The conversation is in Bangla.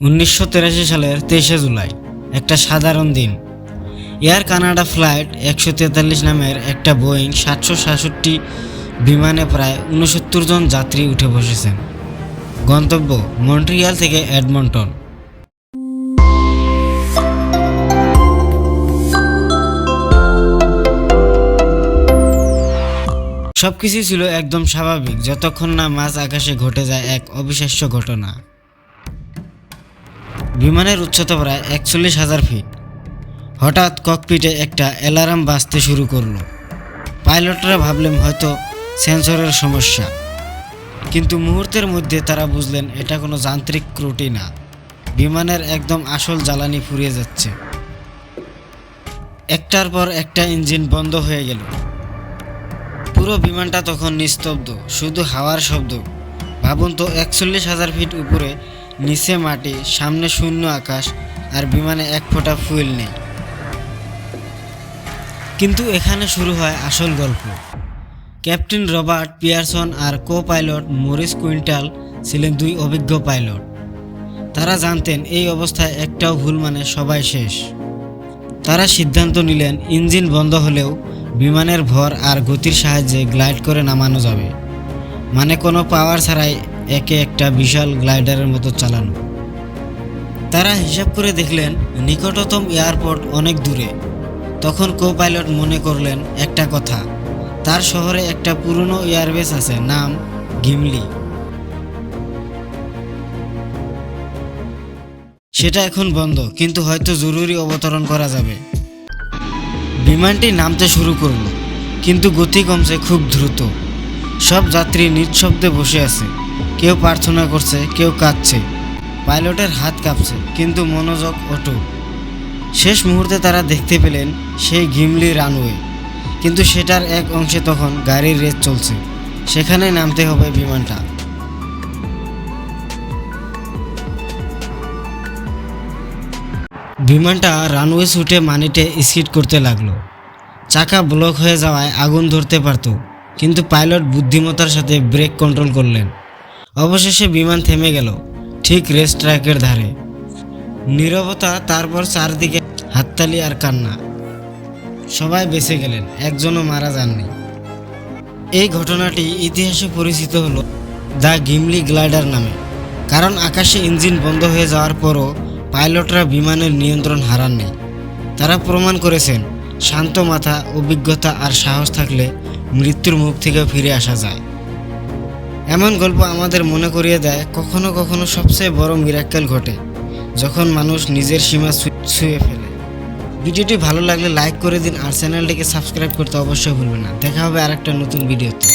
উনিশশো সালের তেইশে জুলাই, একটা সাধারণ দিন। এয়ার কানাডা ফ্লাইট একশো তেতাল্লিশ নামের একটা বোয়িং সাতশো সাতষট্টি বিমানে প্রায় উনসত্তর জন যাত্রী উঠে বসেছেন। গন্তব্য মন্ট্রিয়াল থেকে এডমন্টন। সবকিছু ছিল একদম স্বাভাবিক, যতক্ষণ না মাঝ আকাশে ঘটে যায় এক অবিশ্বাস্য ঘটনা। বিমানের উচ্চতা প্রায় একচল্লিশ হাজার ফিট। হঠাৎ ককপিটে একটা অ্যালার্ম বাজতে শুরু করল। পাইলটরা ভাবলেন হয়তো সেন্সরের সমস্যা। কিন্তু মুহূর্তের মধ্যে তারা বুঝলেন এটা কোনো যান্ত্রিক ত্রুটি না। বিমানের একদম আসল জ্বালানি ফুরিয়ে যাচ্ছে। একটার পর একটা ইঞ্জিন বন্ধ হয়ে গেল। পুরো বিমানটা তখন নিস্তব্ধ, শুধু হাওয়ার শব্দ। ভাবুন তো, একচল্লিশ হাজার ফিট উপরে নিচে মাটি, সামনে শূন্য আকাশ, আর বিমানে এক ফোঁটা ফুয়েল নেই। কিন্তু এখানে শুরু হয় আসল গল্প। ক্যাপ্টেন রবার্ট পিয়ারসন আর কো পাইলট মরিস কুইন্টাল ছিলেন দুই অভিজ্ঞ পাইলট। তারা জানতেন এই অবস্থায় একটাও ভুল মানে সবাই শেষ। তারা সিদ্ধান্ত নিলেন ইঞ্জিন বন্ধ হলেও বিমানের ভর আর গতির সাহায্যে গ্লাইড করে নামানো যাবে। মানে কোনো পাওয়ার ছাড়াই একে একটা বিশাল গ্লাইডারের মতো চালানো। তারা হিসাব করে দেখলেন, নিকটতম এয়ারপোর্ট অনেক দূরে। তখন কো পাইলট মনে করলেন, একটা কথা, তার শহরে একটা পুরনো এয়ারবেস আছে, নাম গিমলি। সেটা এখন বন্ধ, কিন্তু হয়তো জরুরি অবতরণ করা যাবে। বিমানটি নামতে শুরু করল, কিন্তু গতি কমছে খুব দ্রুত। সব যাত্রী নিঃশব্দে বসে আছে। কেউ প্রার্থনা করছে, কেউ কাঁদছে। পাইলটের হাত কাঁপছে, কিন্তু মনোযোগ অটুট। শেষ মুহূর্তে তারা দেখতে পেলেন সেই গিমলি রানওয়ে। কিন্তু সেটার এক অংশে তখন গাড়ির রেস চলছে। সেখানে নামতে হবে বিমানটা। বিমানটা রানওয়ে ছুটে মানিটে স্কিড করতে লাগল। চাকা ব্লক হয়ে যাওয়ায় আগুন ধরতে পারত, কিন্তু পাইলট বুদ্ধিমত্তার সাথে ব্রেক কন্ট্রোল করলেন। অবশেষে বিমান থেমে গেল, ঠিক রেস ট্র্যাকের ধারে। নীরবতা তারপর চারদিকে হাততালি আর কান্না। সবাই বেঁচে গেলেন, একজনও মারা যাননি। এই ঘটনাটি ইতিহাসে পরিচিত হলো দ্য গিমলি গ্লাইডার নামে, কারণ আকাশে ইঞ্জিন বন্ধ হয়ে যাওয়ার পরও পাইলটরা বিমানের নিয়ন্ত্রণ হারাননি। তারা প্রমাণ করেছেন, শান্ত মাথা, অভিজ্ঞতা আর সাহস থাকলে মৃত্যুর মুখ থেকে ফিরে আসা যায়। এমন গল্প আমাদের মনে করিয়ে দেয় কখনো কখনো সবচেয়ে বড় মিরাক্কেল ঘটে, যখন মানুষ নিজের সীমা ছুঁয়ে ফেলে। ভিডিওটি ভালো লাগলে লাইক করে দিন আর চ্যানেলটিকে সাবস্ক্রাইব করতে অবশ্যই ভুলবেন না। দেখা হবে আরেকটা নতুন ভিডিওতে।